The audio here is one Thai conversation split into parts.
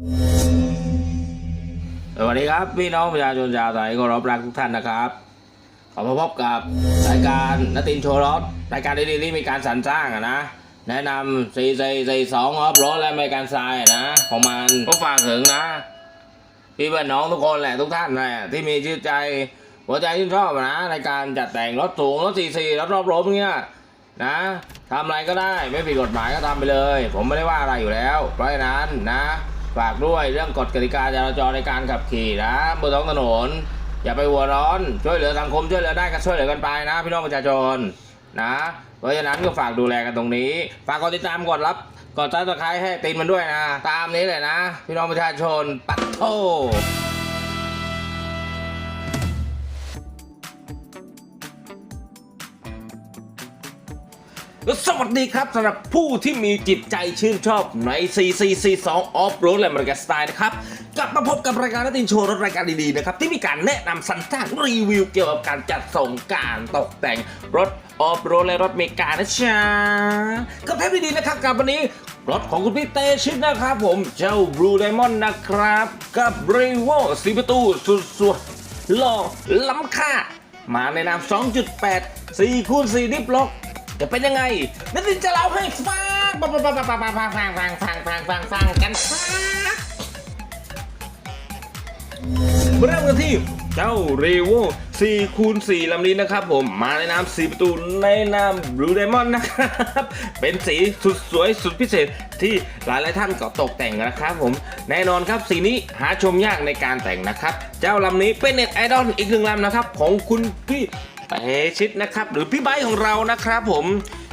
สวัสดีครับพี่น้องประชาชนชาวไทยเคารพรักทุกท่านนะครับขอมาพบกับรายการนตินโชว์รถรายการดีๆที่มีการสรรสร้างอะนะแนะนำ4 4 4 2ออฟรถและไม่การทรายอะนะของมันก็ฝากถึงนะ พี่เพื่อนน้องทุกคนแหละทุกท่านแหละที่มีชื่อใจหัวใจที่นชอบอะนะในการจัดแต่งรถสูงรถ4 4รถรอบรถเงี้ยนะทำอะไรก็ได้ไม่ผิดกฎหมายก็ทำไปเลย ผมไม่ได้ว่าอะไรอยู่แล้ว เพราะฉะนั้นนะ ฝากด้วยเรื่องกฎกติกาจราจรในการขับขี่นะบนท้องถนน อย่าไปหัวร้อน ช่วยเหลือสังคมช่วยเหลือได้ก็ช่วยเหลือกันไปนะ พี่น้องประชาชนนะ เพราะฉะนั้นก็ฝากดูแลกันตรงนี้ ฝากกดติดตามกดรับกดซับสไครต์ให้ตินมันด้วยนะ ตามนี้เลยนะ พี่น้องประชาชนปัดโท สวัสดีครับสำหรับผู้ที่มีจิตใจชื่นชอบใน CCC2 Off Road และ American Style นะครับ กลับมาพบกับรายการนัตินโชว์รถรายการดีๆนะครับ ที่มีการแนะนำสันทางรีวิวเกี่ยวกับการจัดส่งการตกแต่งรถออฟโรดและรถเมกานะจ๊ะก็แทบดีๆนะครับกับวันนี้รถของคุณพี่เตชิตนะครับผมเจ้า Blue Diamond นะครับ กับ r e v o สีประตูสุดสวยหล่อล้ำค่ามาในนาม 2.8 4คูณ4ดิฟล็อก จะเป็นยังไงนักดินจะเล่าให้ฟังฟังฟังฟังฟังฟังฟังฟังฟังฟังฟังฟังกันครับเริ่มกันที่เจ้าเรโว4คูณ4ลำนี้นะครับผมมาในนามสีประตูในนามบลูไดมอนด์นะครับ เป็นสีสุดสวยสุดพิเศษที่หลายหลายท่านก็ตกแต่งนะครับผมแน่นอนครับสีนี้หาชมยากในการแต่งนะครับ เจ้าลำนี้เป็นเน็ตไอดอลอีกหนึ่งลำนะครับ ของคุณพี่ เตชิตนะครับ หรือพี่ไบของเรานะครับผม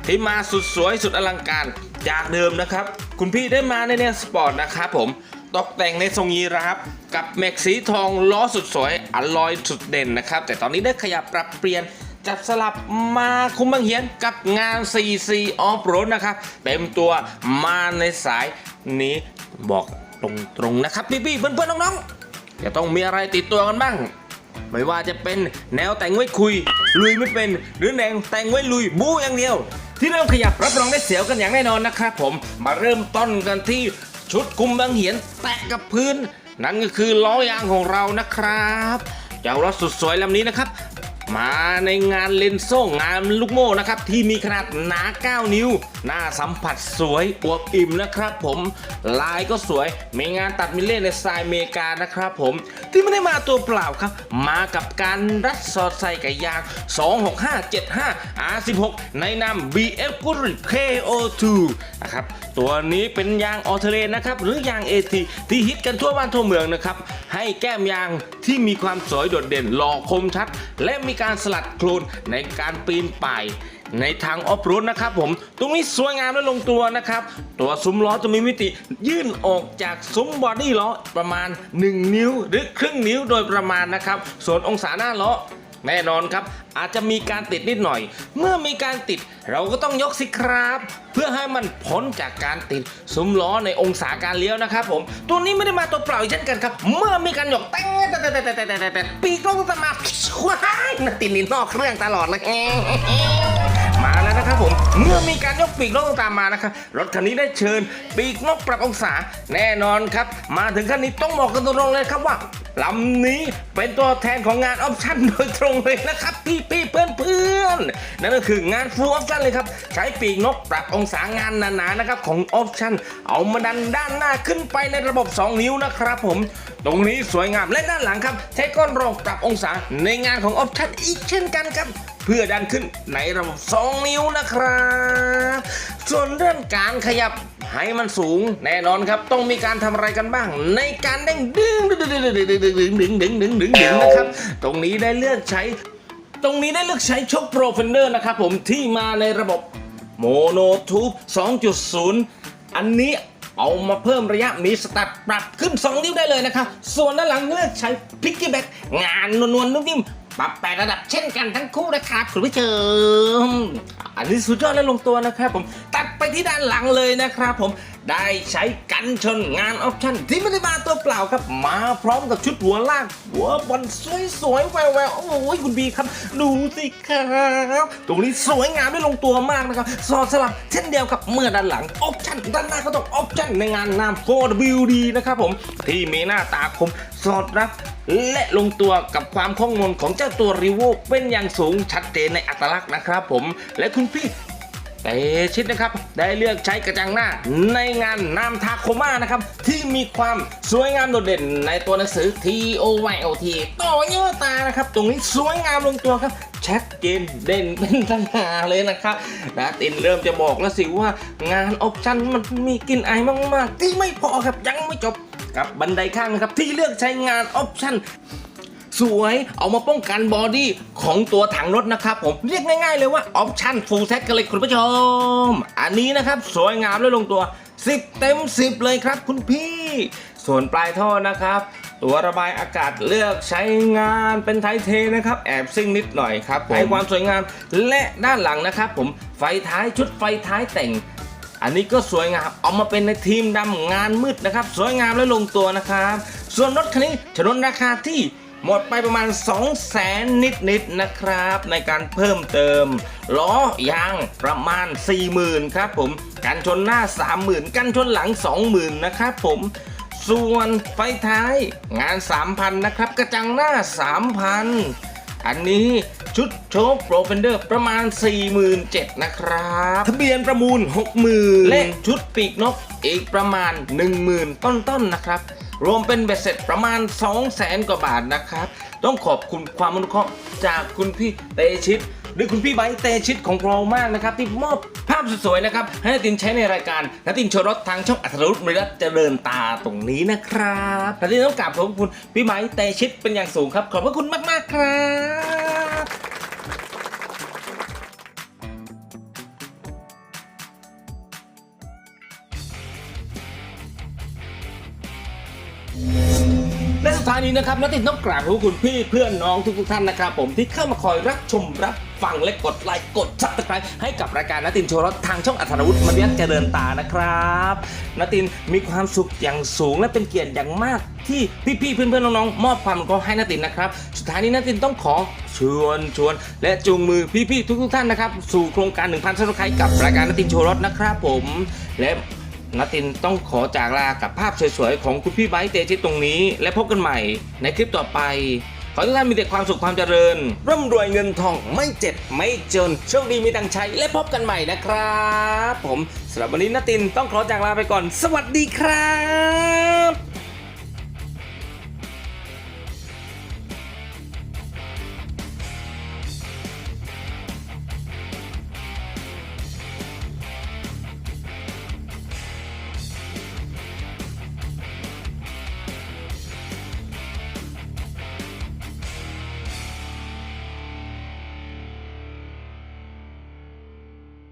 ที่มาสุดสวยสุดอลังการจากเดิมนะครับ คุณพี่ได้มาในแนวสปอร์ตนะครับผมตกแต่งในทรงยีราฟกับแม็กสีทองล้อสุดสวยอลลอยสุดเด่นนะครับ แต่ตอนนี้ได้ขยับปรับเปลี่ยนจับสลับมาคุมบังเหียนกับงาน CC Off Road นะครับ เต็มตัวมาในสายนี้บอกตรงๆนะครับ พี่ๆเพื่อนๆน้องๆจะต้องมีอะไรติดตัวกันบ้าง ไม่ว่าจะเป็นแนวแต่งไว้คุย ลุยไม่เป็น หรือแนวแต่งไว้ลุยบู๊อย่างเดียว ที่เริ่มขยับรับรองได้เสียวกันอย่างแน่นอนนะครับผมมาเริ่มต้นกันที่ชุดคุมบางเหียนแตะกับพื้น นั่นก็คือล้อยางของเรานะครับเจ้ารถสุดสวยลำนี้นะครับ มาในงานเลนโซ่งานลูกโม่นะครับ ที่มีขนาดหนา 9 นิ้ว หน้าสัมผัสสวยอวบอิ่มนะครับผมลายก็สวย มีงานตัดมิเล่ในสไตล์เมกานะครับผมที่ไม่ได้มาตัวเปล่าครับ มากับการรัดสอดใส่กับยาง 26575 R16 ในนาม BF g o o d KO2 นะครับตัวนี้เป็นยางออเทเลนนะครับ หรือยาง AT ที่ฮิตกันทั่วบ้านทั่วเมืองนะครับ ให้แก้มยาง ที่มีความสวยโดดเด่นหล่อคมชัด และมีการสลัดโคลนในการปีนป่ายในทางออฟโรดนะครับผม ตรงนี้สวยงามและลงตัวนะครับ ตัวซุ้มล้อจะมีมิติยื่นออกจากซุ้มบอดี้ล้อประมาณ 1 นิ้วหรือครึ่งนิ้วโดยประมาณนะครับ ส่วนองศาหน้าล้อ แน่นอนครับ อาจจะมีการติดนิดหน่อย เมื่อมีการติดเราก็ต้องยกสิครับ เพื่อให้มันพ้นจากการติดซุ้มล้อในองศาการเลี้ยวนะครับผม ตัวนี้ไม่ได้มาตัวเปล่าเช่นกันครับ เมื่อมีการหยกเต่งเต่เต้แต่แต้แต่ปีกต้องจะมาว้ายนติดนิดนอกเครื่องตลอดเลยมาแล้วนะครับผมเมื่อมีการยกปีกนกตามมานะครับรถคันนี้ได้เชิญ ปีกนกปรับองศาแน่นอนครับ มาถึงขั้นนี้ต้องบอกกันตรงๆเลยครับว่า ลำนี้เป็นตัวแทนของงานออปชั่นโดยตรงเลยนะครับพี่พี่ๆเพื่อนเพื่อนๆนั่นก็คืองานฟูลออปชั่นเลยครับ ใช้ปีกนกปรับองศางานหนาๆนะครับของออปชั่นเอามาดันด้านหน้าขึ้นไปในระบบ 2 นิ้วนะครับผม ตรงนี้สวยงามและด้านหลังครับ ใช้ก้อนรองปรับองศาในงานของออปชั่นอีกเช่นกันครับเพื่อดันขึ้นในระบบ 2 นิ้วนะครับ ส่วนเรื่องการขยับ ให้มันสูง แน่นอนครับต้องมีการทำอะไรกันบ้าง ในการเด้งดึงดึงดึงดึงดึงดึงดึงดึงดึงดึงดึงดึงนะครับ ตรงนี้ได้เลือกใช้ ตรงนี้ได้เลือกใช้ชกโปรเฟนเดอร์นะครับผมที่มาในระบบโมโนทูบ2.0 อันนี้เอามาเพิ่มระยะมีสตัดปรับขึ้น 2 นิ้วได้เลยนะครับ ส่วนด้านหลังเลือกใช้พิกกี้แบ็กงานนวลๆนุ่มๆปรับแปดระดับเช่นกันทั้งคู่นะครับคุณผู้ชม อันนี้สุดยอดและลงตัวนะครับผม ตัดไปที่ด้านหลังเลยนะครับผมได้ใช้กันชนงานออปชั่นที่ไม่ได้มาตัวเปล่าครับ มาพร้อมกับชุดหัวลาก หัวบอลสวยๆแววๆโอ้ยคุณบีครับ ดูสิครับตรงนี้สวยงามได้ลงตัวมากนะครับ สอดสลับเช่นเดียวกับเมื่อด้านหลังออปชั่นด้านหน้าก็ต้องออปชั่นในงานนาม 4WD นะครับผม ที่มีหน้าตาคมสอดรับและลงตัวกับความคล่องมนของเจ้าตัวรีโวเป็นอย่างสูงชัดเจนในอัตลักษณ์นะครับผม และคุณพี่ เตชิดนะครับ ได้เลือกใช้กระจังหน้า ในงานนามทาโคมานะครับ ที่มีความสวยงามโดดเด่นในตัวหนังสือ T O Y O T ต่อเยื่อตานะครับ ตรงนี้สวยงามลงตัวครับชัดเจนเด่นเป็นสง่าเลยนะครับนะตินเริ่มจะบอกแล้วสิว่างานออปชั่นมันมีกลิ่นอายมาก ๆ ที่ไม่พอครับยังไม่จบกับบันไดข้างนะครับ ที่เลือกใช้งานออปชั่น สวยเอามาป้องกันบอดี้ของตัวถังรถนะครับผมเรียกง่าย ๆ เลยว่าออปชั่นฟูลเซ็ตกันเลยคุณผู้ชม อันนี้นะครับสวยงามและลงตัว 10 เต็ม 10 เลยครับคุณพี่ ส่วนปลายท่อนะครับตัวระบายอากาศเลือกใช้งานเป็นไทเทนะครับ แอบซิ่งนิดหน่อยครับให้ความสวยงามและด้านหลังนะครับ ผมไฟท้ายชุดไฟท้ายแต่ง อันนี้ก็สวยงามเอามาเป็นในทีมดำงานมืดนะครับ สวยงามและลงตัวนะครับ ส่วนรถคันนี้ชนวนราคาที่ หมดไปประมาณ 2 0 0แสนนิดๆนะครับ ในการเพิ่มเติม ล้อยางประมาณ 40,000 ครับผม กันชนหน้า 30,000 กันชนหลัง 20,000 นะครับผมส่วนไฟท้ายงาน 3,000 นะครับ กระจังหน้า 3,000 อันนี้ชุดโชคโปรเฟนเดอร์ประมาณ 47,000 นะครับ ทะเบียนประมูล 60,000 และชุดปีกนกอีกประมาณ 10,000 ต้นๆนนะครับ รวมเป็นเบ็ดเสร็จประมาณ 2 0 0แสนกว่าบาทนะครับ ต้องขอบคุณความอนุเคราะห์จากคุณพี่เตชิต หรือคุณพี่ไบเตชิตของเรามากนะครับ ที่มอบภาพสวยๆนะครับ ให้นาตินใช้ในรายการนาตินโชว์รถทางช่องอัธรุษมริรัตจะเจริญตาตรงนี้นะครับนาตินต้องกราบขอบคุณพี่ไบเตชิตเป็นอย่างสูงครับ ขอบพระคุณมากๆครับ และสุดท้ายนี้นะครับนักติดต้องกราบขอบคุณพี่เพื่อนน้องทุกๆท่านนะครับผมที่เข้ามาคอยรับชมรับฟังและกดไลค์กดซับสไครต์ให้กับรายการนัตินโชว์รถทางช่องอัธรวุฒิมเรียนเจริญตานะครับนัตินมีความสุขอย่างสูงและเป็นเกียรติอย่างมากที่พี่ๆเพื่อนๆน้องๆมอบความอนุเคาะห์ให้นัตินนะครับ สุดท้ายนี้นัตินต้องขอชวนชวน และจูงมือพี่ๆทุกๆท่านนะครับสู่โครงการ 1,000ซับสไครต์กับรายการนัตินโชว์รถนะครับผมและ นัตตินต้องขอจากลากับภาพสวยๆ ของคุณพี่ไบต์เตชิตตรงนี้ และพบกันใหม่ในคลิปต่อไป ขอให้ทุกท่านมีแต่ความสุขความเจริญ ร่ำรวยเงินทองไม่เจ็บไม่จน โชคดีมีตังใช้และพบกันใหม่นะครับ ผมสำหรับวันนี้นัตินต้องขอจากลาไปก่อน สวัสดีครับ